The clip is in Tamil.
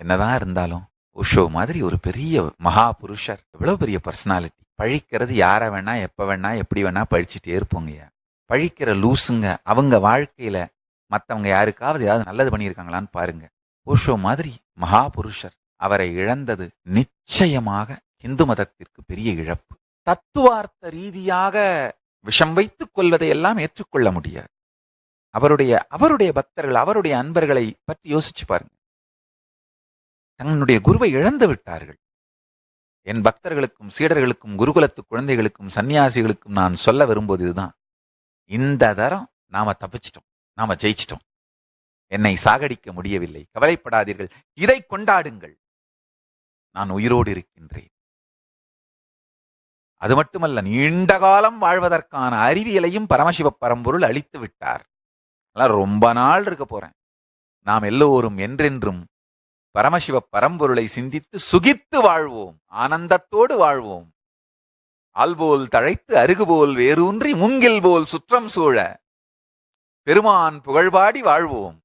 என்னதான் இருந்தாலும் ஓஷோ மாதிரி ஒரு பெரிய மகா புருஷர் எவ்வளோ பெரிய பர்சனாலிட்டி பழிக்கிறது யாரை வேணா எப்போ வேணா எப்படி வேணா பழிச்சிட்டே இருப்போங்கய்யா பழிக்கிற லூசுங்க அவங்க வாழ்க்கையில மற்றவங்க யாருக்காவது ஏதாவது நல்லது பண்ணியிருக்காங்களான்னு பாருங்க. ஓஷோ மாதிரி மகா புருஷர் அவரை இழந்தது நிச்சயமாக இந்து மதத்திற்கு பெரிய இழப்பு. தத்துவார்த்த ரீதியாக விஷம் வைத்துக் கொள்வதை எல்லாம் ஏற்றுக்கொள்ள முடியாது. அவருடைய அவருடைய பக்தர்கள் அவருடைய அன்பர்களை பற்றி யோசிச்சு பாருங்க. தன்னுடைய குருவை இழந்து விட்டார்கள். என் பக்தர்களுக்கும் சீடர்களுக்கும் குருகுலத்து குழந்தைகளுக்கும் சன்னியாசிகளுக்கும் நான் சொல்ல விரும்புவது இதுதான். இந்த தரம் நாம தப்பிச்சிட்டோம். நாம ஜெயிச்சிட்டோம். என்னை சாகடிக்க முடியவில்லை. கவலைப்படாதீர்கள். இதை கொண்டாடுங்கள். நான் உயிரோடு இருக்கின்றேன். அது மட்டுமல்ல நீண்ட காலம் வாழ்வதற்கான அறிவியலையும் பரமசிவ பரம்பொருள் அளித்து விட்டார். அதெல்லாம் ரொம்ப நாள் இருக்க போறேன். நாம் எல்லோரும் என்றென்றும் பரமசிவ பரம்பொருளை சிந்தித்து சுகித்து வாழ்வோம் ஆனந்தத்தோடு வாழ்வோம். ஆல்போல் தழைத்து அருகுபோல் வேரூன்றி மூங்கில் போல் சுற்றம் சூழ. பெருமான் புகழ்பாடி வாழ்வோம்.